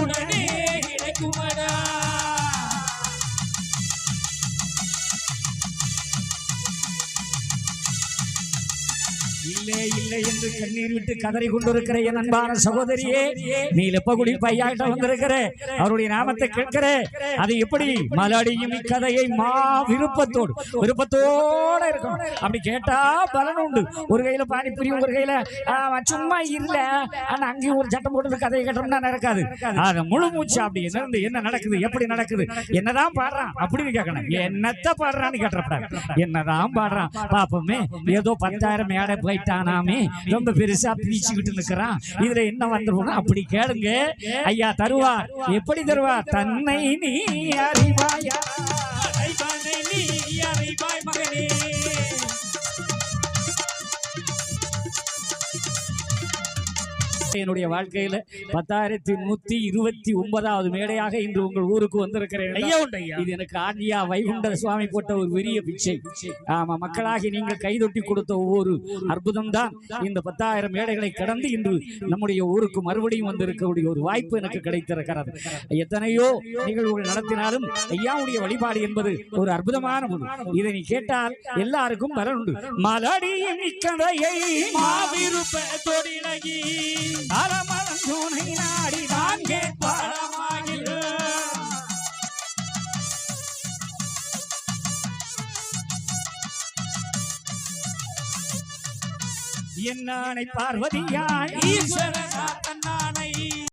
உடனே இல்லை இல்லை என்று கண்ணீர் விட்டு கதறி கொண்டிருக்கிற என் அன்பான சகோதரியே நீ லெப்பகுடி பையாட்ட வந்திருக்கிற அவருடைய நாமத்தை கேட்கிற அது எப்படி? மலடியும் இக்கதையை மா விருப்பத்தோடு விருப்பத்தோட இருக்கும். அப்படி கேட்டா பலன் உண்டு. ஒரு கையில பானிபுரி ஒரு கையில சும்மா இல்ல. ஆனா அங்கேயும் ஒரு சட்டம் போட்டு கதையை கேட்டோம்னா நடக்காது. அது முழு மூச்சு அப்படி. என்ன இருந்து என்ன நடக்குது? எப்படி நடக்குது? என்னதான் பாடுறான்? அப்படின்னு கேட்கணும். என்னத்த பாடுறான்னு கேட்டப்படாது என்னதான் பாடுறான்? பாப்போமே ஏதோ பத்தாயிரம் மேடை போய் ஆயிட்டானாமே ரொம்ப பெருசா பிரிச்சுக்கிட்டு நிக்கிறான். இதுல என்ன வந்துருவோம் அப்படி கேளுங்க. ஐயா தருவார் எப்படி தருவார் தன்னை நீ அறிவார் என்னுடைய வாழ்க்கையில பத்தாயிரத்தி நூத்தி இருபத்தி ஒன்பதாவது மேடையாக இன்று உங்கள் ஊருக்கு வந்திருக்கிறேன் இது எனக்கு ஆண்டியா வைகுண்ட சுவாமி போட்ட ஒரு பெரிய பிச்சை. ஆமா மக்களாகி நீங்கள் கைதொட்டி கொடுத்த ஒவ்வொரு அற்புதம் தான் இந்த பத்தாயிரம் மேடைகளை கடந்து இன்று நம்முடைய ஊருக்கு மறுபடியும் வந்திருக்கக்கூடிய ஒரு வாய்ப்பு எனக்கு கிடைத்திருக்கிறது. எத்தனையோ நிகழ்வுகள் நடத்தினாலும் ஐயாவுடைய வழிபாடு என்பது ஒரு அற்புதமான ஒன்று. இதை நீ கேட்டால் எல்லாருக்கும் பலன் உண்டு. மலடியின் கதையை மாவிருப்பத்தோடிலகி அலமலம் துணை நாடி நான் கேட்பாடமாகிற என்னானை பார்வதியாய். ஈஸ்வரனா நானை